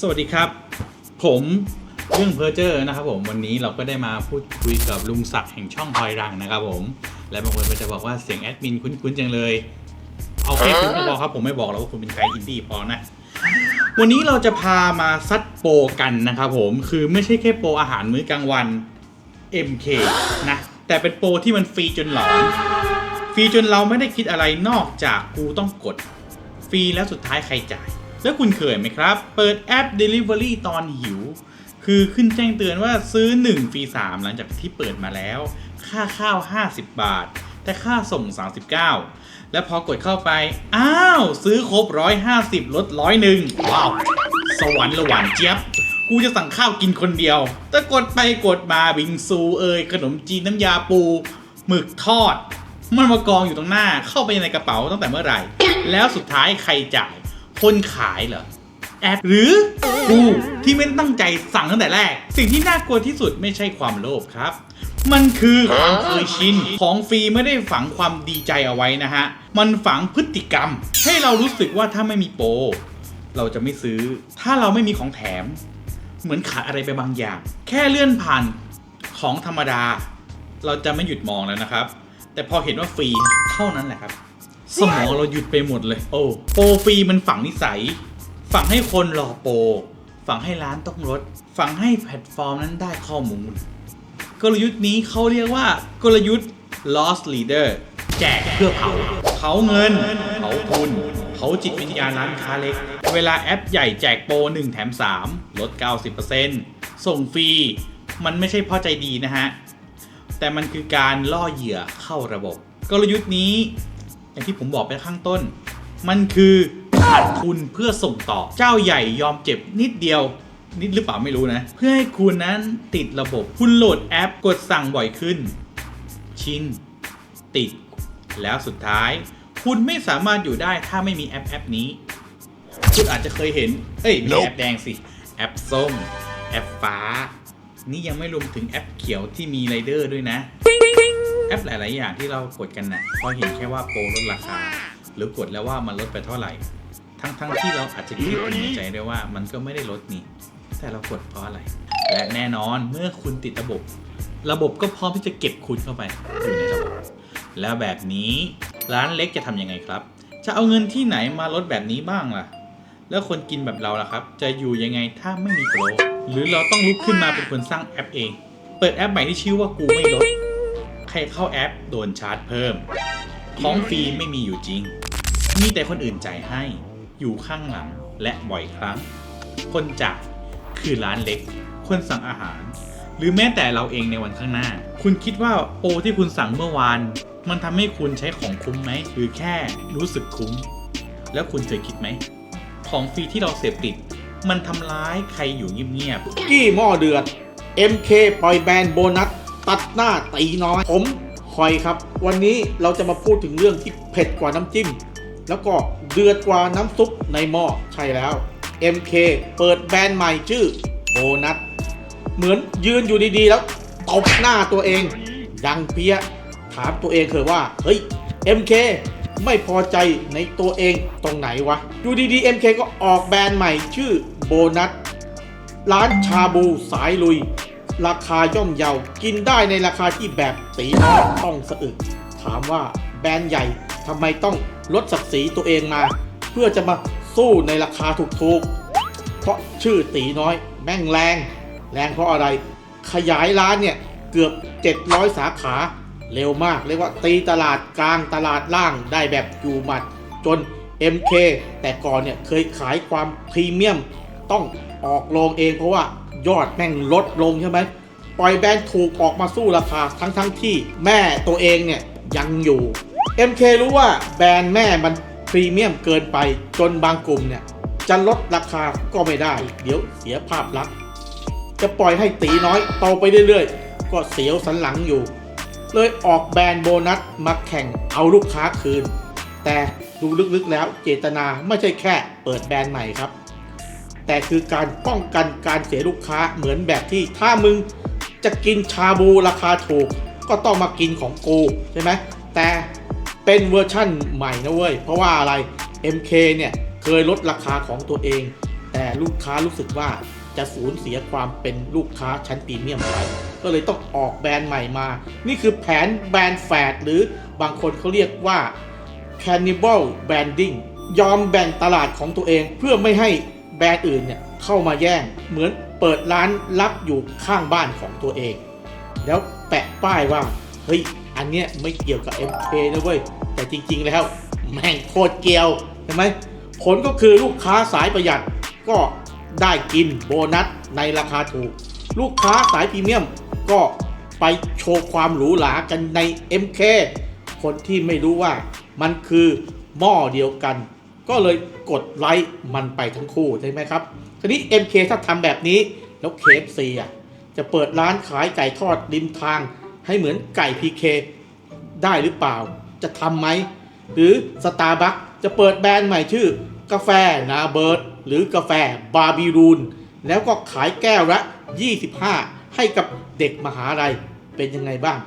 สวัสดีครับ ผมเรื่องเพอร์เจอร์นะครับผมวันนี้เราก็ได้มาพูดคุยกับลุงศักดิ์แห่งช่องพลอยรังนะครับผมและบางคนก็จะบอกว่าเสียงแอดมินคุ้นๆจังเลยเอาแค่คุณก็บอกครับผมไม่บอกแล้วว่าคุณเป็นใครอินดี้พอนะ วันนี้เราจะพามาซัดโปรกันนะครับผมคือไม่ใช่แค่โปรอาหารมื้อกลางวัน MK นะแต่เป็นโปรที่มันฟรีจนหลอนฟรีจนเราไม่ได้คิดอะไรนอกจากกูต้องกด ฟรีแล้วสุดท้ายใครจ่าย แล้วคุณเคยไหมครับ เปิดแอป Delivery ตอนหิว คือขึ้นแจ้งเตือนว่าซื้อ 1 ฟรี 3 หลังจากที่เปิดมาแล้ว ค่าข้าว 50 บาท แต่ค่าส่ง 39 แล้วพอกดเข้าไป อ้าว ซื้อครบ 150 ลดร้อยหนึ่งว้าว สวรรค์ระหว่างเจี๊ยบ กูจะสั่งข้าวกินคนเดียว แต่กดไปกดมาบิงซูเอยขนมจีนน้ำยาปูหมึกทอด มันมากองอยู่ตรงหน้าเข้าไปในกระเป๋าตั้งแต่เมื่อไหร่ แล้วสุดท้ายใครจ่าย คนขายเหรอแอปหรือกูที่ไม่ได้ตั้งใจสั่งตั้งแต่แรก สิ่งที่น่ากลัวที่สุดไม่ใช่ความโลภครับ มันคือความเคยชินของฟรีไม่ได้ฝังความดีใจเอาไว้นะฮะ มันฝังพฤติกรรม ให้เรารู้สึกว่าถ้าไม่มีโปรเราจะไม่ซื้อ ถ้าเราไม่มีของแถม เหมือนขาดอะไรไปบางอย่าง แค่เลื่อนผ่านของธรรมดา เราจะไม่หยุดมองแล้วนะครับ แต่พอเห็นว่าฟรีเท่านั้นแหละครับ สมองเราหยุดไปหมดเลย โอ้โปรฟรีมันฝังนิสัย ฝังให้คนรอโปรฝังให้ร้านต้องลดฝังให้แพลตฟอร์มนั้นได้ข้อมูล กลยุทธ์นี้เขาเรียกว่ากลยุทธ์ loss leader แจกเพื่อเผาเผาเงินเผาทุนเผาจิตวิญญาณร้านค้าเล็ก เวลาแอปใหญ่แจกโปร1แถม 3 ลด 90%ส่งฟรี มันไม่ใช่เพ่อใจดีนะฮะ แต่มันคือการล่อเหยื่อเข้าระบบ กลยุทธ์นี้ อย่างที่ผมบอกไปข้างต้น มันคือขาดทุนเพื่อส่งต่อ เจ้าใหญ่ยอมเจ็บนิดเดียว นิดหรือเปล่าไม่รู้นะ เพื่อให้คุณนั้นติดระบบ คุณโหลดแอปกดสั่งบ่อยขึ้น ชิน ติด แล้วสุดท้าย คุณไม่สามารถอยู่ได้ถ้าไม่มีแอปแอปนี้ คุณอาจจะเคยเห็น เอ้ยไมีแอปแดงสิ แอปส้ม แอปฟ้า นี่ยังไม่รวมถึงแอปเขียวที่มีไรเดอร์ด้วยนะแอ ปหลาย ๆ อย่างที่เรากดกันนะ่ะพราะเห็นแค่ว่าโปรลดราคา หรือกดแล้วว่ามันลดไปเท่าไหร่ ทั้ง ๆ ที่เราอาจจะคิดในใจได้ว่ามันก็ไม่ได้ลดนี่ แต่เรากดเพราะอะไร และแน่นอนเมื่อคุณติดระบบ ระบบก็พร้อมที่จะเก็บคุณเข้าไปอยู่ในระบบ แล้วแบบนี้ร้านเล็กจะทำยังไงครับ จะเอาเงินที่ไหนมาลดแบบนี้บ้างล่ะ แล้วคนกินแบบเราล่ะครับ จะอยู่ยังไงถ้าไม่มีโปรหรือเราต้องลุกขึ้นมาเป็นคนสร้างแอปเอง เปิดแอปใหม่ที่ชื่อว่ากูไม่ลด ใครเข้าแอปโดนชาร์จเพิ่ม ของฟรีไม่มีอยู่จริง มีแต่คนอื่นจ่ายให้ อยู่ข้างหลังและบ่อยครั้ง คนจ่ายคือร้านเล็ก คนสั่งอาหาร หรือแม้แต่เราเองในวันข้างหน้า คุณคิดว่าโปรที่คุณสั่งเมื่อวาน มันทำให้คุณใช้ของคุ้มไหม หรือแค่รู้สึกคุ้ม แล้วคุณเคยคิดไหม ของฟรีที่เราเสพติด มันทำร้ายใครอยู่เงียบๆ กี้หม้อเดือด MK ปล่อยแบรนด์โบนัส ตัดหน้าตีน้อย ผมคอยครับ วันนี้เราจะมาพูดถึงเรื่องที่เผ็ดกว่าน้ำจิ้ม แล้วก็เดือดกว่าน้ำซุปในหม้อใช่แล้ว MK เปิดแบรนด์ใหม่ชื่อโบนัสเหมือนยืนอยู่ดีๆ แล้วตบหน้าตัวเองดังเพี้ยถามตัวเองเคยว่า เฮ้ย MK ไม่พอใจในตัวเองตรงไหนวะอยู่ดีๆ MK ก็ออกแบรนด์ใหม่ชื่อโบนัสร้านชาบูสายลุย ราคาย่อมเยา กินได้ในราคาที่แบบตีน้อยต้องสะอึก ถามว่าแบรนด์ใหญ่ทำไมต้องลดศักดิ์ศรีตัวเองมา เพื่อจะมาสู้ในราคาถูกๆ เพราะชื่อตีน้อยแม่งแรง แรงเพราะอะไร ขยายร้านเนี่ย เกือบ 700 สาขา เร็วมาก เรียกว่าตีตลาดกลางตลาดล่างได้แบบอยู่หมัด จน MK แต่ก่อนเนี่ยเคยขายความพรีเมียม ต้องออกโรงเองเพราะว่า ยอดแม่งลดลงใช่ไหมปล่อยแบรนด์ถูกออกมาสู้ราคาทั้งทั้งที่แม่ตัวเองเนี่ยยังอยู่ MK รู้ว่าแบรนด์แม่มันพรีเมียมเกินไปจนบางกลุ่มเนี่ยจะลดราคาก็ไม่ได้ เดี๋ยวเสียภาพลักษณ์จะปล่อยให้ตีน้อยโตไปเรื่อยๆ ก็เสียวสันหลังอยู่ เลยออกแบรนด์โบนัสมาแข่งเอาลูกค้าคืน แต่ดูลึกๆแล้วเจตนาไม่ใช่แค่เปิดแบรนด์ใหม่ครับ แต่คือการป้องกันการเสียลูกค้าเหมือนแบบที่ถ้ามึงจะกินชาบูราคาถูก ก็ต้องมากินของกูใช่ไหมแต่เป็นเวอร์ชั่นใหม่นะเว้ย เพราะว่าอะไร MK เนี่ยเคยลดราคาของตัวเอง แต่ลูกค้ารู้สึกว่าจะสูญเสียความเป็นลูกค้าชั้นพรีเมียมไปก็เลยต้องออกแบรนด์ใหม่มา นี่คือแผนแบรนด์แฝดหรือบางคนเขาเรียกว่า cannibal branding ยอมแบ่งตลาดของตัวเองเพื่อไม่ให้ รนด์อื่นเนี่ยเข้ามาแย่งเหมือนเปิดร้านลับอยู่ข้างบ้านของตัวเอง แล้วแปะป้ายว่า เฮ้ย อันเนี้ยไม่เกี่ยวกับ MK นะเว้ย แต่จริง ๆ แล้ว แม่งโคตรเกี่ยวใช่ไหมผลก็คือลูกค้าสายประหยัดก็ได้กินโบนัสในราคาถูก ลูกค้าสายพรีเมียมก็ไปโชว์ความหรูหรากันใน MK คนที่ไม่รู้ว่ามันคือหม้อเดียวกัน ก็เลยกดไลค์มันไปทั้งคู่ใช่ไหมครับทีนี้ MK ถ้าทำแบบนี้แล้ว KFC อะจะเปิดร้านขายไก่ทอดริมทาง ให้เหมือนไก่ PK ได้หรือเปล่า จะทำไหม หรือ Starbucks จะเปิดแบรนด์ใหม่ชื่อกาแฟนาเบิร์ดหรือกาแฟบาบิรูน แล้วก็ขายแก้วละ 25 ให้กับเด็กมหาลัยเป็นยังไงบ้าง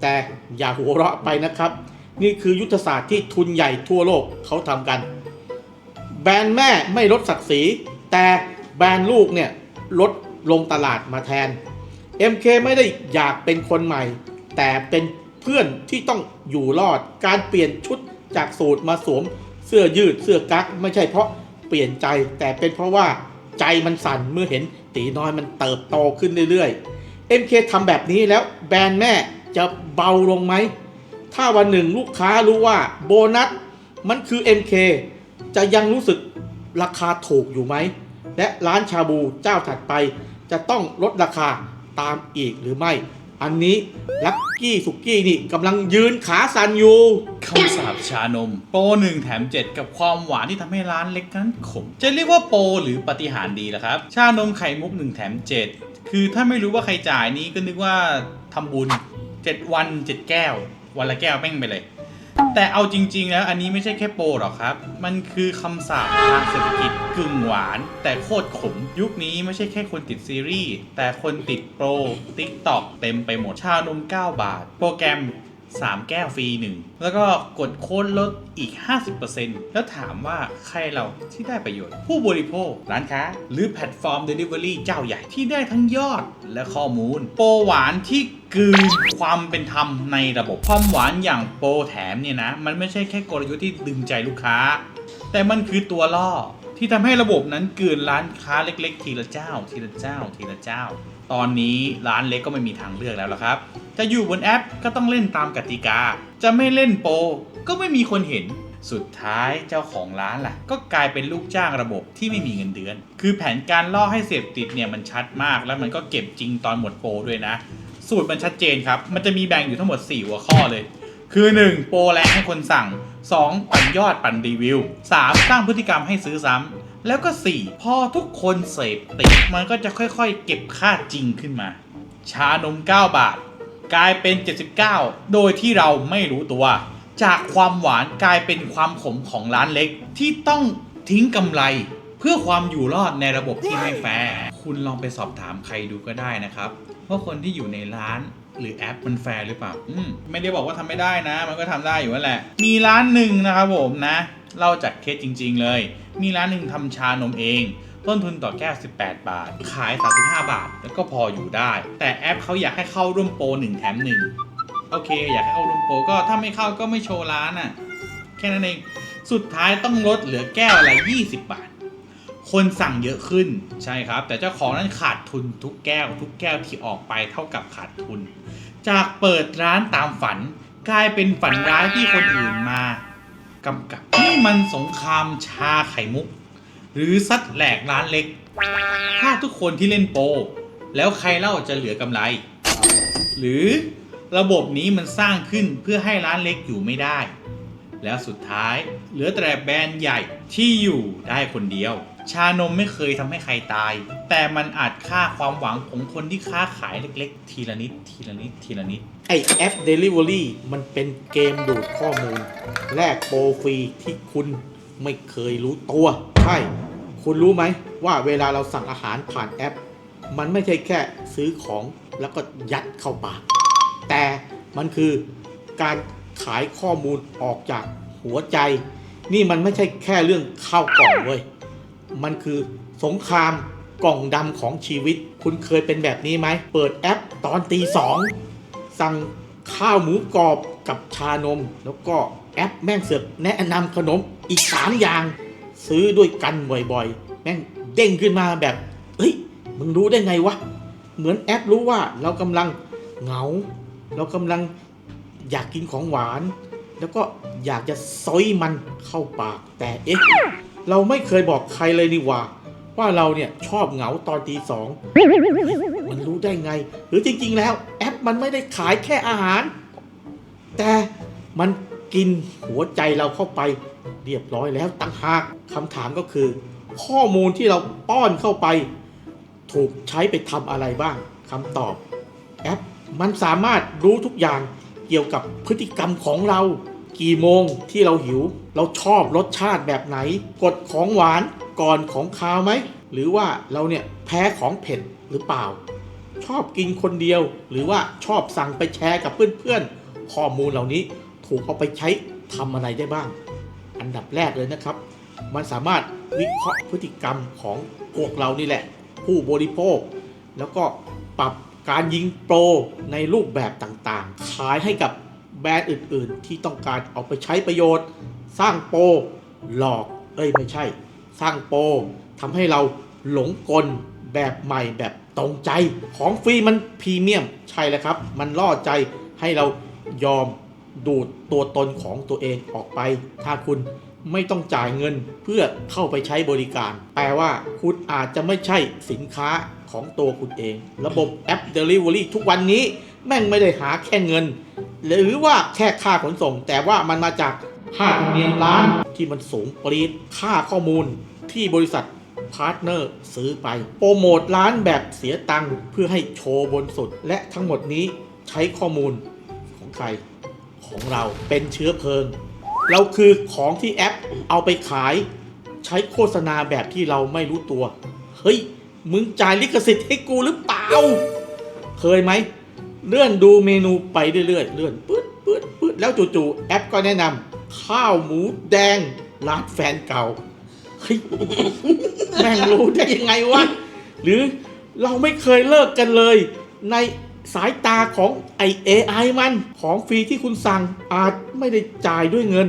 แต่อย่าหัวเราะไปนะครับ นี่คือยุทธศาสตร์ที่ทุนใหญ่ทั่วโลกเขาทำกัน แบรนด์แม่ไม่ลดศักดิ์ศรีแต่แบรนด์ลูกเนี่ยลดลงตลาดมาแทน MK ไม่ได้อยากเป็นคนใหม่ แต่เป็นเพื่อนที่ต้องอยู่รอดการเปลี่ยนชุดจากสูตรมาสวมเสื้อยืดเสื้อกั๊กไม่ใช่เพราะเปลี่ยนใจ แต่เป็นเพราะว่าใจมันสั่นเมื่อเห็นตีน้อยมันเติบโตขึ้นเรื่อยๆ MK ทำแบบนี้แล้วแบรนด์แม่จะเบาลงไหม ถ้าวันหนึ่งลูกค้ารู้ว่าโบนัสมันคือ MK จะยังรู้สึกราคาถูกอยู่ไหม และร้านชาบูเจ้าถัดไป จะต้องลดราคาตามอีกหรือไม่ อันนี้ลักกี้สุกี้นี่กำลังยืนขาสั่นอยู่คำสาปชานม โปร1แถม 7 กับความหวานที่ทำให้ร้านเล็กนั้นขม จะเรียกว่าโปรหรือปฏิหารดีล่ะครับ ชานมไข่มุก 1 แถม 7 คือถ้าไม่รู้ว่าใครจ่ายนี้ก็นึกว่าทำบุญ 7 วัน 7 แก้ว วันละแก้วแม่งไปเลย แต่เอาจริง ๆ แล้วอันนี้ไม่ใช่แค่โปรหรอกครับ มันคือคำสาปทางเศรษฐกิจกึ่งหวาน แต่โคตรขม ยุคนี้ไม่ใช่แค่คนติดซีรีส์แต่คนติดโปรติ๊กตอกเต็มไปหมดชานม 9 บาท โปรแกรม 3 แก้วฟรีหนึ่งแล้วก็กดโค้ดลดอีก 50%แล้วถามว่าใครเราที่ได้ประโยชน์ ผู้บริโภค ร้านค้า หรือแพลตฟอร์ม Delivery เจ้าใหญ่ที่ได้ทั้งยอดและข้อมูล โปรหวานที่กลืนความเป็นธรรมในระบบความหวานอย่างโปรแถมเนี่ยนะ มันไม่ใช่แค่กลยุทธ์ที่ดึงใจลูกค้า แต่มันคือตัวล่อที่ทำให้ระบบนั้นกลืนร้านค้าเล็ก ๆ ทีละเจ้า ทีละเจ้า ทีละเจ้า ตอนนี้ร้านเล็กก็ไม่มีทางเลือกแล้วล่ะครับ จะอยู่บนแอปก็ต้องเล่นตามกติกา จะไม่เล่นโปรก็ไม่มีคนเห็น สุดท้ายเจ้าของร้านล่ะ ก็กลายเป็นลูกจ้างระบบที่ไม่มีเงินเดือน คือแผนการล่อให้เสพติดเนี่ยมันชัดมาก แล้วมันก็เก็บจริงตอนหมดโปรด้วยนะ สูตรมันชัดเจนครับ มันจะมีแบ่งอยู่ทั้งหมด 4 หัวข้อเลย คือ 1. โปรแรงให้คนสั่ง 2. ปั่นยอดปั่นรีวิว 3. สร้างพฤติกรรมให้ซื้อซ้ำ แล้วก็ 4. พอทุกคนเสพติดมันก็จะค่อยๆ เก็บค่าจริงขึ้นมา ชานม 9 บาท กลายเป็น 79 โดยที่เราไม่รู้ตัว จากความหวานกลายเป็นความขมของร้านเล็ก ที่ต้องทิ้งกำไร เพื่อความอยู่รอดในระบบที่ไม่แฟร์คุณลองไปสอบถามใครดูก็ได้นะครับว่าคนที่อยู่ในร้าน หรือแอปมันแฟร์หรือเปล่าอืมไม่ได้บอกว่าทำไม่ได้นะ มันก็ทำได้อยู่นั่นแหละ มีร้านหนึ่งนะครับผมนะเล่าจากเคสจริง ๆ เลย มีร้านหนึ่งทำชานมเอง ต้นทุนต่อแก้ว 18 บาท ขาย 35 บาท แล้วก็พออยู่ได้ แต่แอปเขาอยากให้เข้าร่วมโปร1แถม1โอเค อยากให้เข้าร่วมโปรก็ถ้าไม่เข้าก็ไม่โชว์ร้านอะแค่นั้นเองสุดท้ายต้องลดเหลือแก้วละ20 บาท คนสั่งเยอะขึ้นใช่ครับ แต่เจ้าของนั้นขาดทุนทุกแก้ว ทุกแก้วที่ออกไปเท่ากับขาดทุน จากเปิดร้านตามฝัน กลายเป็นฝันร้ายที่คนอื่นมากำกับนี่มันสงครามชาไข่มุก หรือซัดแหลกร้านเล็ก ถ้าทุกคนที่เล่นโป แล้วใครเล่าจะเหลือกำไร หรือระบบนี้มันสร้างขึ้นเพื่อให้ร้านเล็กอยู่ไม่ได้ แล้วสุดท้ายเหลือแต่แบรนด์ใหญ่ที่อยู่ได้คนเดียว ชานมไม่เคยทำให้ใครตาย แต่มันอาจฆ่าความหวังของคนที่ค้าขายเล็กๆ ทีละนิด ทีละนิด ทีละนิด ไอแอป Delivery มันเป็นเกมดูดข้อมูล แลกโปรฟรีที่คุณไม่เคยรู้ตัว ใช่ คุณรู้ไหมว่าเวลาเราสั่งอาหารผ่านแอป มันไม่ใช่แค่ซื้อของแล้วก็ยัดเข้าปาก แต่มันคือการขายข้อมูลออกจากหัวใจ นี่มันไม่ใช่แค่เรื่องข้าวกล่องเว้ย มันคือสงครามกล่องดำของชีวิต คุณเคยเป็นแบบนี้ไหม เปิดแอปตอนตีสองสั่งข้าวหมูกรอบกับชานม แล้วก็แอปแม่งเสือกแนะนำขนมอีก3อย่าง ซื้อด้วยกันบ่อยๆ แม่งเด้งขึ้นมาแบบ เฮ้ย มึงรู้ได้ไงวะ เหมือนแอปรู้ว่าเรากำลังเหงา เรากำลังอยากกินของหวาน แล้วก็อยากจะซอยมันเข้าปากแต่เอ๊ะ เราไม่เคยบอกใครเลยนี่ว่า ว่าเราเนี่ยชอบเหงาตอนตีสองมันรู้ได้ไง หรือจริง ๆ แล้ว แอปมันไม่ได้ขายแค่อาหาร แต่มันกินหัวใจเราเข้าไป เรียบร้อยแล้วตั้งหากคำถามก็คือ ข้อมูลที่เราป้อนเข้าไป ถูกใช้ไปทำอะไรบ้างคำตอบ แอปมันสามารถรู้ทุกอย่างเกี่ยวกับพฤติกรรมของเรา กี่โมงที่เราหิว เราชอบรสชาติแบบไหน กดของหวานก่อนของคาวไหม หรือว่าเราเนี่ยแพ้ของเผ็ดหรือเปล่า ชอบกินคนเดียว หรือว่าชอบสั่งไปแชร์กับเพื่อนๆ ข้อมูลเหล่านี้ถูกเอาไปใช้ทำอะไรได้บ้าง อันดับแรกเลยนะครับ มันสามารถวิเคราะห์พฤติกรรมของพวกเรานี่แหละ ผู้บริโภค แล้วก็ปรับการยิงโปรในรูปแบบต่างๆ ขายให้กับ แบรนด์อื่น ๆ ที่ต้องการเอาไปใช้ประโยชน์ สร้างโปรหลอกเอ้ยไม่ใช่ สร้างโปรทำให้เราหลงกลแบบใหม่แบบตรงใจของฟรีมันพรีเมียมใช่แล้วครับ มันล่อใจให้เรายอมดูดตัวตนของตัวเองออกไป ถ้าคุณไม่ต้องจ่ายเงินเพื่อเข้าไปใช้บริการ แปลว่าคุณอาจจะไม่ใช่สินค้าของตัวคุณเอง ระบบแอป Delivery ทุกวันนี้แม่งไม่ได้หาแค่เงิน หรือว่าแค่ค่าขนส่ง แต่ว่ามันมาจากค่าธรรมเนียมร้านที่มันสูงปรีดค่าข้อมูลที่บริษัทพาร์ทเนอร์ซื้อไป โปรโมทร้านแบบเสียตังค์เพื่อให้โชว์บนสุด และทั้งหมดนี้ใช้ข้อมูลของใครของเราเป็นเชื้อเพลิง เราคือของที่แอปเอาไปขาย ใช้โฆษณาแบบที่เราไม่รู้ตัว เฮ้ย มึงจ่ายลิขสิทธิ์ให้กูหรือเปล่า เคยไหม เลื่อนดูเมนูไปเรื่อยๆเลื่อนปื๊ดปื๊ดปื๊ดแล้วจู่ๆแอปก็แนะนำข้าวหมูแดงร้านแฟนเก่าเฮ้ยแม่งรู้ได้ยังไงวะหรือเราไม่เคยเลิกกันเลย ในสายตาของไอ AI มันของฟรีที่คุณสั่งอาจไม่ได้จ่ายด้วยเงิน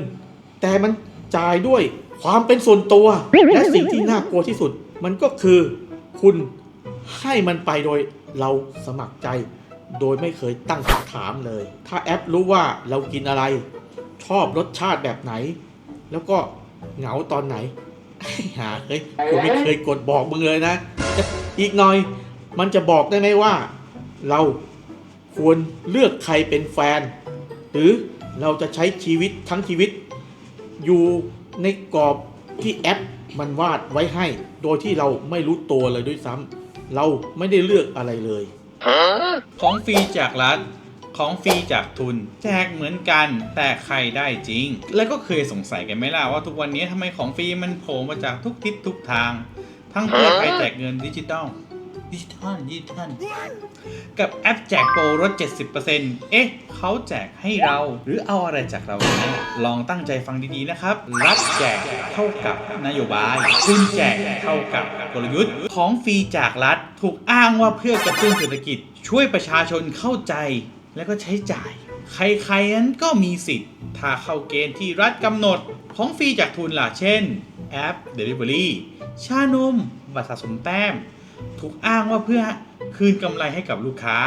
แต่มันจ่ายด้วยความเป็นส่วนตัว และสิ่งที่น่ากลัวที่สุด มันก็คือคุณให้มันไปโดยเราสมัครใจ โดยไม่เคยตั้งคำถามเลย ถ้าแอปรู้ว่าเรากินอะไร ชอบรสชาติแบบไหน แล้วก็เหงาตอนไหนหาเฮ้ยกูไม่เคยกดบอกมึงเลยนะ อีกหน่อยมันจะบอกได้ไหมว่า เราควรเลือกใครเป็นแฟน หรือเราจะใช้ชีวิตทั้งชีวิต อยู่ในกรอบที่แอปมันวาดไว้ให้ โดยที่เราไม่รู้ตัวเลยด้วยซ้ำเราไม่ได้เลือกอะไรเลย ของฟรีจากรัฐของฟรีจากทุน แจกเหมือนกัน แต่ใครได้จริง แล้วก็เคยสงสัยกันไหมล่ะว่าทุกวันนี้ทำไมของฟรีมันโผล่มาจากทุกทิศทุกทาง ทั้งเพื่อไทยแจกเงินดิจิตอล ดิจิตอลดิจิตอลกับแอปแจกโปรลด70%เอ๊ะเขาแจกให้เราหรือเอาอะไรจากเราแน่ลองตั้งใจฟังดีๆนะครับ รัฐแจกเท่ากับนโยบายทุนแจกเท่ากับกลยุทธ์ ของฟรีจากรัฐ ถูกอ้างว่าเพื่อกระตุ้นเศรษฐกิจ ช่วยประชาชนเข้าใจแล้วก็ใช้จ่าย ใครๆนั้นก็มีสิทธิ์ ถ้าเข้าเกณฑ์ที่รัฐกำหนด ของฟรีจากทุนล่ะเช่น แอป Delivery ชานม บัตรสะสมแต้ม ถูกอ้างว่าเพื่อคืนกำไรให้กับลูกค้า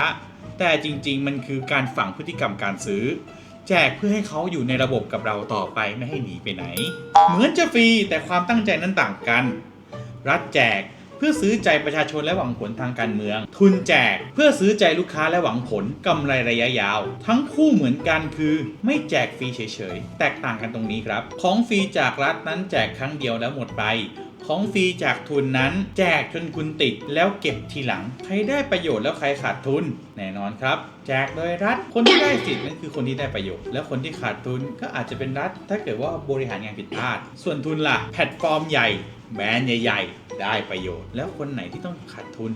แต่จริงๆ มันคือการฝังพฤติกรรมการซื้อ แจกเพื่อให้เขาอยู่ในระบบกับเราต่อไปไม่ให้หนีไปไหน เหมือนจะฟรีแต่ความตั้งใจนั้นต่างกัน รัฐแจกเพื่อซื้อใจประชาชนและหวังผลทางการเมือง ทุนแจกเพื่อซื้อใจลูกค้าและหวังผลกำไรระยะยาว ทั้งคู่เหมือนกันคือ ไม่แจกฟรีเฉยๆ แตกต่างกันตรงนี้ครับ ของฟรีจากรัฐนั้นแจกครั้งเดียวแล้วหมดไป ของฟรีจากทุนนั้น แจกจนคุณติดแล้วเก็บทีหลัง ใครได้ประโยชน์แล้วใครขาดทุน แน่นอนครับ แจกโดยรัฐคนที่ได้สิทธิ์นั่นคือคนที่ได้ประโยชน์ แล้วคนที่ขาดทุนก็อาจจะเป็นรัฐ ถ้าเกิดว่าบริหารงานผิดพลาด ส่วนทุนล่ะแพลตฟอร์มใหญ่แบรนด์ใหญ่ ๆ ได้ประโยชน์ แล้วคนไหนที่ต้องขาดทุน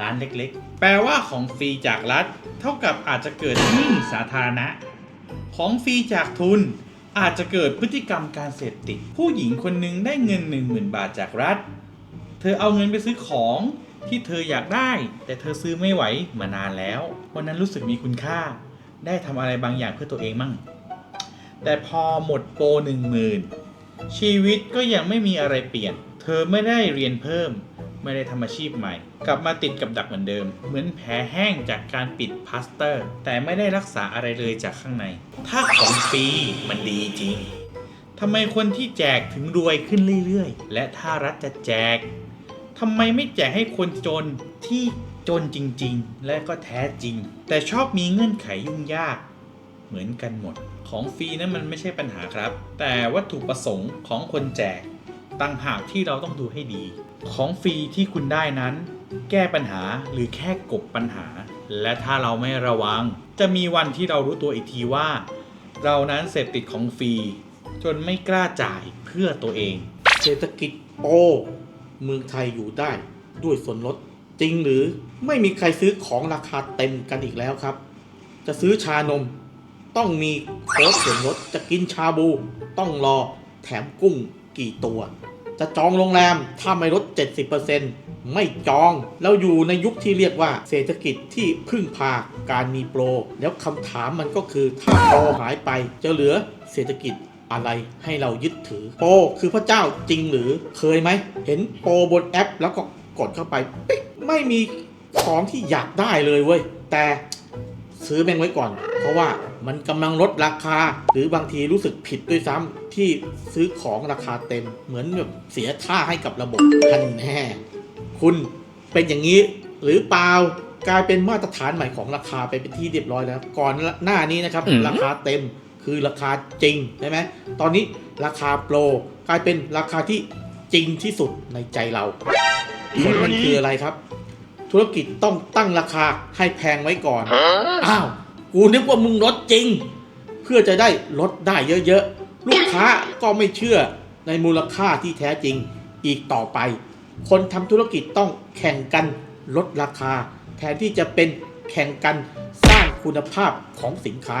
ร้านเล็กๆ แปลว่าของฟรีจากรัฐ เท่ากับอาจจะเกิดหนี้สาธารณะ ของฟรีจากทุน อาจจะเกิดพฤติกรรมการเสพติด ผู้หญิงคนหนึ่งได้เงิน 1 0,000 บาทจากรัฐ เธอเอาเงินไปซื้อของที่เธออยากได้ แต่เธอซื้อไม่ไหวมานานแล้ว วันนั้นรู้สึกมีคุณค่า ได้ทำอะไรบางอย่างเพื่อตัวเองมั่ง แต่พอหมดโปรหนึ่งหมื่นชีวิตก็ยังไม่มีอะไรเปลี่ยน เธอไม่ได้เรียนเพิ่ม ไม่ได้ทำอาชีพใหม่ กลับมาติดกับดักเหมือนเดิม เหมือนแผลแห้งจากการปิดพลาสเตอร์ แต่ไม่ได้รักษาอะไรเลยจากข้างใน ถ้าของฟรีมันดีจริงทำไมคนที่แจกถึงรวยขึ้นเรื่อยๆ และถ้ารัฐจะแจกทำไมไม่แจกให้คนจนที่จนจริงๆ และก็แท้จริง แต่ชอบมีเงื่อนไขยุ่งยาก เหมือนกันหมด ของฟรีนั้นมันไม่ใช่ปัญหาครับ แต่วัตถุประสงค์ของคนแจกต่างหากที่เราต้องดูให้ดี ของฟรีที่คุณได้นั้น แก้ปัญหาหรือแค่กบปัญหา และถ้าเราไม่ระวัง จะมีวันที่เรารู้ตัวอีกทีว่า เรานั้นเสพติดของฟรี จนไม่กล้าจ่ายเพื่อตัวเอง เศรษฐกิจโปเมืองไทยอยู่ได้ด้วยส่วนลดจริงหรือไม่มีใครซื้อของราคาเต็มกันอีกแล้วครับ จะซื้อชานม ต้องมีโค้ดส่วนลดจะกินชาบู ต้องรอแถมกุ้งกี่ตัว จะจองโรงแรมถ้าไม่ลด 70%ไม่จอง แล้วอยู่ในยุคที่เรียกว่าเศรษฐกิจที่พึ่งพาการมีโปร แล้วคำถามมันก็คือถ้าโปรหายไปจะเหลือเศรษฐกิจอะไรให้เรายึดถือ โปรคือพระเจ้าจริงหรือเคยไหม เห็นโปรบนแอป แล้วก็กดเข้าไปปิ๊กไม่มีของที่อยากได้เลยเว้ยแต่ ซื้อแม่งไว้ก่อน เพราะว่ามันกำลังลดราคา หรือบางทีรู้สึกผิดด้วยซ้ำที่ซื้อของราคาเต็ม เหมือนแบบเสียค่าให้กับระบบท่านแน่คุณเป็นอย่างนี้หรือเปล่ากลายเป็นมาตรฐานใหม่ของราคาไปเป็นที่เรียบร้อยแล้ว ก่อนหน้านี้นะครับอืมราคาเต็มคือราคาจริงใช่ไหมตอนนี้ราคาโปรกลายเป็นราคาที่จริงที่สุดในใจเราผลมันคืออะไรครับ ธุรกิจต้องตั้งราคาให้แพงไว้ก่อน อ้าว กูนึกว่ามึงลดจริง เพื่อจะได้ลดได้เยอะๆ ลูกค้าก็ไม่เชื่อในมูลค่าที่แท้จริงอีกต่อไป คนทำธุรกิจต้องแข่งกันลดราคา แทนที่จะเป็นแข่งกันสร้างคุณภาพของสินค้า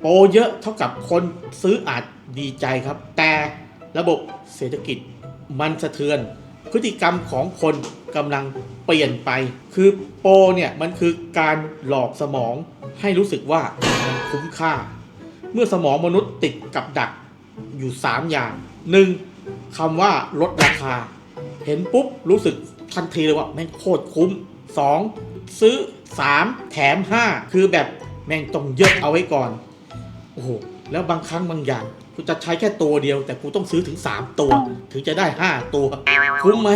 โปรเยอะเท่ากับคนซื้ออาจดีใจครับ แต่ระบบเศรษฐกิจมันสะเทือน พฤติกรรมของคน กำลังเปลี่ยนไป คือโปรเนี่ยมันคือการหลอกสมองให้รู้สึกว่ามันคุ้มค่า เมื่อสมองมนุษย์ติดกับดักอยู่ 3 อย่าง 1. คำว่าลดราคา เห็นปุ๊บรู้สึกทันทีเลยว่าแม่งโคตรคุ้ม 2. ซื้อ 3 แถม 5 คือแบบแม่งต้องเยอะเอาไว้ก่อน โอ้โห แล้วบางครั้งบางอย่างกูจะใช้แค่ตัวเดียว แต่กูต้องซื้อถึง 3 ตัว ถึงจะได้ 5 ตัว คุ้มไหม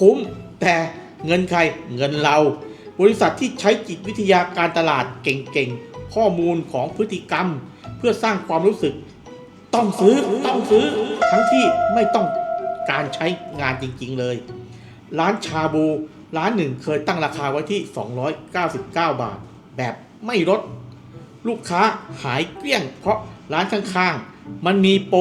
คุ้ม แต่เงินใครเงินเรา บริษัทที่ใช้จิตวิทยาการตลาดเก่งๆ ข้อมูลของพฤติกรรม เพื่อสร้างความรู้สึก ต้องซื้อต้องซื้อ ทั้งที่ไม่ต้องการใช้งานจริงๆเลย ร้านชาบู ร้านหนึ่งเคยตั้งราคาไว้ที่ 299 บาท แบบไม่ลดลูกค้าหายเกลี้ยง เพราะร้านข้างๆ มันมีโปร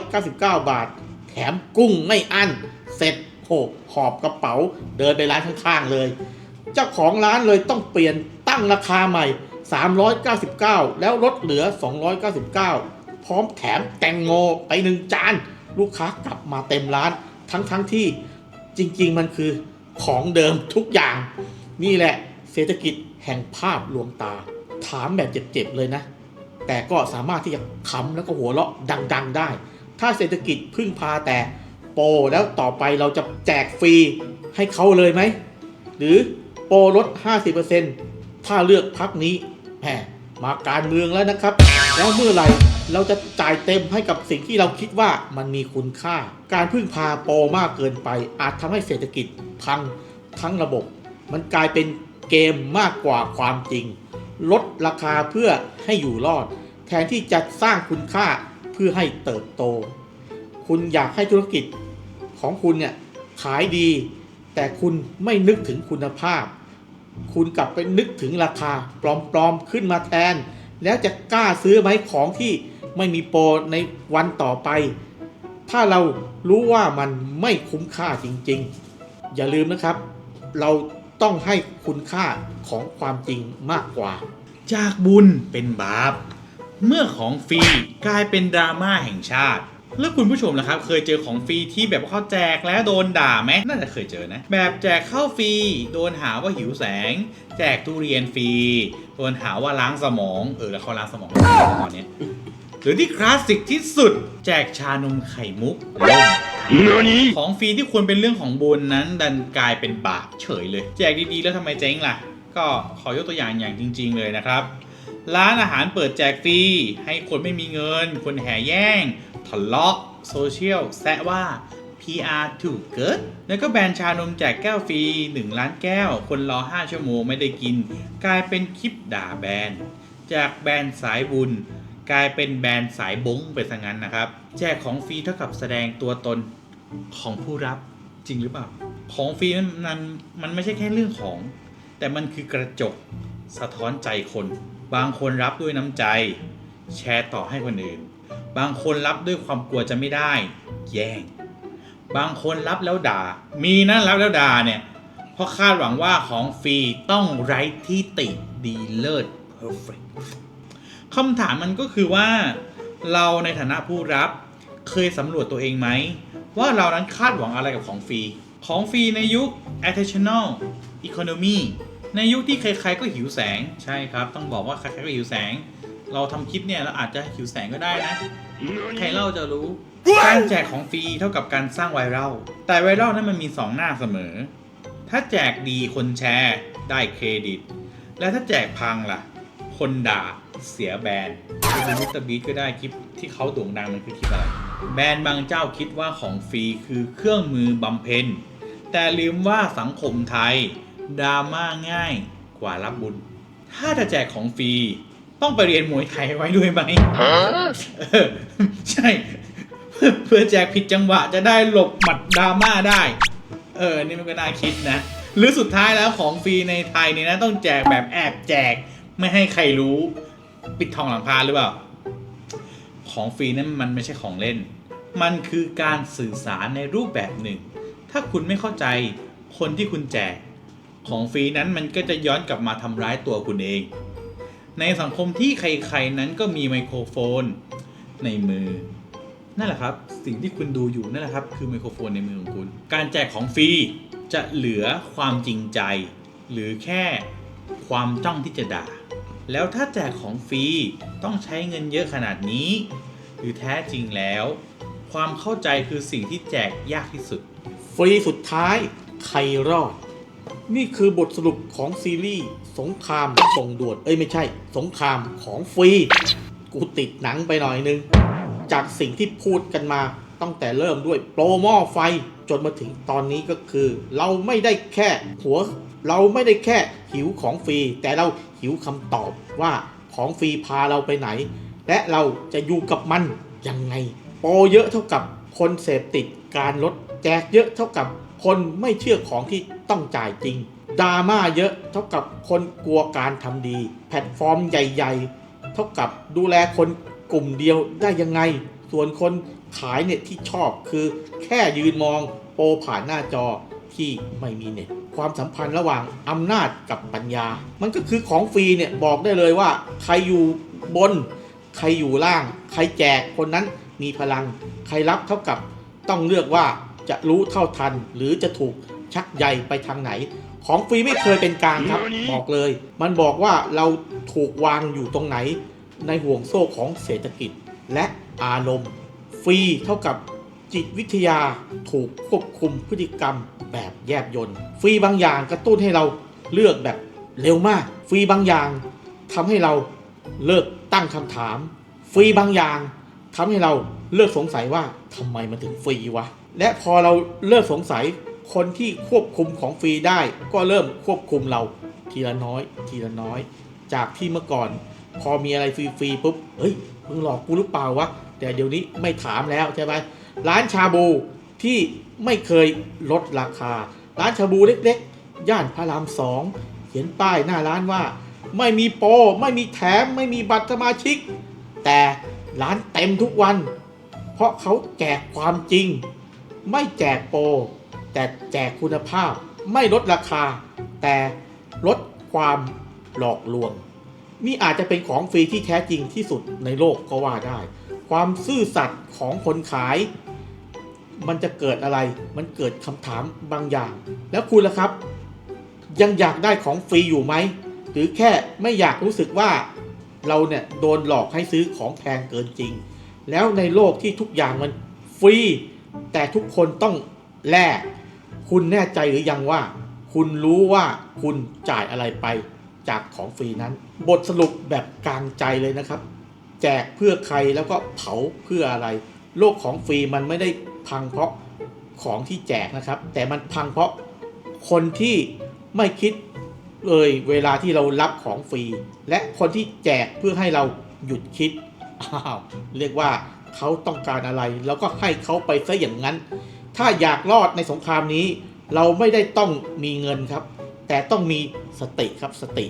299 บาท แถมกุ้งไม่อั้น เสร็จ โหหอบกระเป๋าเดินไปร้านข้างๆเลย เจ้าของร้านเลยต้องเปลี่ยนตั้งราคาใหม่ 399 แล้วลดเหลือ 299 พร้อมแถมแตงโมไปหนึ่งจาน ลูกค้ากลับมาเต็มร้าน ทั้งๆที่จริงๆมันคือของเดิมทุกอย่าง นี่แหละเศรษฐกิจแห่งภาพลวงตา ถามแบบเจ็บๆเลยนะ แต่ก็สามารถที่จะขำแล้วก็หัวเราะดัง ๆ ได้ ถ้าเศรษฐกิจพึ่งพาแต่ ปรแล้วต่อไปเราจะแจกฟรีให้เขาเลยไหม หรือโปรลด 50%ถ้าเลือกพักนี้แหมมาการเมืองแล้วนะครับ แล้วเมื่อไหร่เราจะจ่ายเต็มให้กับสิ่งที่เราคิดว่ามันมีคุณค่า การพึ่งพาโปรมากเกินไป อาจทำให้เศรษฐกิจพังทั้งระบบ มันกลายเป็นเกมมากกว่าความจริง ลดราคาเพื่อให้อยู่รอด แทนที่จะสร้างคุณค่าเพื่อให้เติบโต คุณอยากให้ธุรกิจ ของคุณเนี่ยขายดี แต่คุณไม่นึกถึงคุณภาพ คุณกลับไปนึกถึงราคาปลอมๆขึ้นมาแทน แล้วจะกล้าซื้อไหมของที่ไม่มีโปรในวันต่อไป ถ้าเรารู้ว่ามันไม่คุ้มค่าจริงๆ อย่าลืมนะครับ เราต้องให้คุณค่าของความจริงมากกว่า จากบุญเป็นบาป เมื่อของฟรีกลายเป็นดราม่าแห่งชาติ แล้วคุณผู้ชมล่ะครับ เคยเจอของฟรีที่แบบว่าเขาแจกแล้วโดนด่าไหมน่าจะเคยเจอนะ แบบแจกข้าวฟรีโดนหาว่าหิวแสง แจกทุเรียนฟรีโดนหาว่าล้างสมองเออแล้วเขาล้างสมองตอนเนี้ยหรือที่คลาสสิกที่สุด แจกชานมไข่มุกล่มของฟรีที่ควรเป็นเรื่องของบุญนั้น ดันกลายเป็นบาปเฉยเลย แจกดีๆ แล้วทำไมเจ๊งล่ะ ก็ขอยกตัวอย่างอย่างจริง ๆ เลยนะครับ ร้านอาหารเปิดแจกฟรีให้คนไม่มีเงิน คนแห่แย่ง ทะเลาะโซเชียลแซะว่า PR ถูกเกิดแล้วก็แบรนด์ชานมแจกแก้วฟรี 1 ล้านแก้ว คนรอ 5 ชั่วโมงไม่ได้กิน กลายเป็นคลิปด่าแบรนด์ จากแบรนด์สายบุญ กลายเป็นแบรนด์สายบงไปซะงั้นนะครับ แจกของฟรีเท่ากับแสดงตัวตนของผู้รับจริงหรือเปล่า ของฟรีมันมันมันไม่ใช่แค่เรื่องของ แต่มันคือกระจกสะท้อนใจคน บางคนรับด้วยน้ำใจ แชร์ต่อให้คนอื่น บางคนรับด้วยความกลัวจะไม่ได้ แย่ง บางคนรับแล้วด่า มีนะรับแล้วด่าเนี่ย เพราะคาดหวังว่าของฟรีต้องไร้ที่ติดีเลิศ perfect คำถามมันก็คือว่า เราในฐานะผู้รับเคยสำรวจตัวเองไหม ว่าเรานั้นคาดหวังอะไรกับของฟรี ของฟรีในยุค attentional economy ในยุคที่ใครๆก็หิวแสงใช่ครับ ต้องบอกว่าใครๆก็หิวแสง เราทำคลิปเนี่ยเราอาจจะหิวแสงก็ได้นะ ใครเล่าจะรู้ การแจกของฟรีเท่ากับการสร้างไวรัล แต่ไวรัลนั้นมันมี2หน้าเสมอ ถ้าแจกดีคนแชร์ได้เครดิต และถ้าแจกพังล่ะ คนด่าเสียแบรนด์ไปดูมิสเตอร์บีก็ได้คลิปที่เขาโด่งดังมันคือคลิปอะไร แบรนด์บางเจ้าคิดว่าของฟรีคือเครื่องมือบำเพ็ญ แต่ลืมว่าสังคมไทยดราม่าง่ายกว่ารับบุญ ถ้าจะแจกของฟรี ต้องไปเรียนมวยไทยไว้ด้วยไหมเออใช่ เพื่อแจกผิดจังหวะจะได้หลบหมัดดราม่าได้ เออ นี่มันก็น่าคิดนะ หรือสุดท้ายแล้วของฟรีในไทยเนี่ยนะ ต้องแจกแบบแอบแจก ไม่ให้ใครรู้ ปิดทองหลังพรานหรือเปล่า ของฟรีนั้นมันไม่ใช่ของเล่น มันคือการสื่อสารในรูปแบบหนึ่ง ถ้าคุณไม่เข้าใจคนที่คุณแจก ของฟรีนั้นมันก็จะย้อนกลับมาทำร้ายตัวคุณเอง ในสังคมที่ใครๆนั้นก็มีไมโครโฟนในมือ นั่นแหละครับ สิ่งที่คุณดูอยู่นั่นแหละครับ คือไมโครโฟนในมือของคุณ การแจกของฟรีจะเหลือความจริงใจ หรือแค่ความจ้องที่จะด่า แล้วถ้าแจกของฟรีต้องใช้เงินเยอะขนาดนี้ หรือแท้จริงแล้ว ความเข้าใจคือสิ่งที่แจกยากที่สุด ฟรีสุดท้ายใครรอด นี่คือบทสรุปของซีรีส์สงครามส่งด่วน เอ้ยไม่ใช่ สงครามของฟรี กูติดหนังไปหน่อยนึง จากสิ่งที่พูดกันมาตั้งแต่เริ่มด้วยโปรหม้อไฟ จนมาถึงตอนนี้ก็คือ เราไม่ได้แค่หัว เราไม่ได้แค่หิวของฟรี แต่เราหิวคำตอบว่าของฟรีพาเราไปไหน และเราจะอยู่กับมันยังไง โปรเยอะเท่ากับคนเสพติดการลดแจกเยอะเท่ากับ คนไม่เชื่อของที่ต้องจ่ายจริงดราม่าเยอะเท่ากับคนกลัวการทำดี แพลตฟอร์มใหญ่ ๆ เท่ากับดูแลคนกลุ่มเดียวได้ยังไง ส่วนคนขายเน็ตที่ชอบคือ แค่ยืนมองโปรผ่านหน้าจอที่ไม่มีเน็ตความสัมพันธ์ระหว่างอำนาจกับปัญญา มันก็คือของฟรีเนี่ยบอกได้เลยว่า ใครอยู่บน ใครอยู่ล่าง ใครแจกคนนั้นมีพลัง ใครรับเท่ากับต้องเลือกว่า จะรู้เท่าทัน หรือจะถูกชักใยไปทางไหน ของฟรีไม่เคยเป็นกลางครับบอกเลย มันบอกว่าเราถูกวางอยู่ตรงไหน ในห่วงโซ่ของเศรษฐกิจและอารมณ์ ฟรีเท่ากับจิตวิทยาถูกควบคุมพฤติกรรมแบบแยบยนต์ฟรีบางอย่างกระตุ้นให้เราเลือกแบบเร็วมาก ฟรีบางอย่างทำให้เราเลิกตั้งคำถาม ฟรีบางอย่างทำให้เราเลิกสงสัยว่าทำไมมันถึงฟรีวะ และพอเราเลิกสงสัยคนที่ควบคุมของฟรีได้ ก็เริ่มควบคุมเราทีละน้อย ทีละน้อย จากที่เมื่อก่อน พอมีอะไรฟรีๆปุ๊บเฮ้ยมึงหลอกกูหรือเปล่าวะแต่เดี๋ยวนี้ไม่ถามแล้วใช่ไหมร้านชาบูที่ไม่เคยลดราคา ร้านชาบูเล็กๆ ย่านพระรามสองเขียนป้ายหน้าร้านว่า ไม่มีโปรไม่มีแถมไม่มีบัตรสมาชิก แต่ร้านเต็มทุกวัน เพราะเขาแจกความจริง ไม่แจกโปรแต่แจกคุณภาพ ไม่ลดราคา แต่ลดความหลอกลวง นี่อาจจะเป็นของฟรีที่แท้จริงที่สุดในโลกก็ว่าได้ ความซื่อสัตย์ของคนขาย มันจะเกิดอะไร มันเกิดคำถามบางอย่าง แล้วคุณล่ะครับ ยังอยากได้ของฟรีอยู่ไหม หรือแค่ไม่อยากรู้สึกว่าเราเนี่ยโดนหลอกให้ซื้อของแพงเกินจริง แล้วในโลกที่ทุกอย่างมันฟรี แต่ทุกคนต้องแลกคุณแน่ใจหรือยังว่า คุณรู้ว่าคุณจ่ายอะไรไปจากของฟรีนั้น บทสรุปแบบกลางใจเลยนะครับ แจกเพื่อใครแล้วก็เผาเพื่ออะไร โลกของฟรีมันไม่ได้พังเพราะของที่แจกนะครับ แต่มันพังเพราะคนที่ไม่คิดเลยเวลาที่เรารับของฟรี และคนที่แจกเพื่อให้เราหยุดคิดอ้าวเรียกว่า เขาต้องการอะไร แล้วก็ให้เขาไปซะอย่างนั้น ถ้าอยากรอดในสงครามนี้ เราไม่ได้ต้องมีเงินครับ แต่ต้องมีสติครับสติ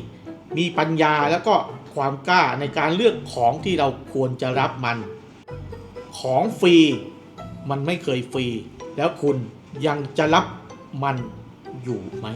มีปัญญาแล้วก็ความกล้าในการเลือกของที่เราควรจะรับมัน ของฟรีมันไม่เคยฟรี แล้วคุณยังจะรับมันอยู่ไหม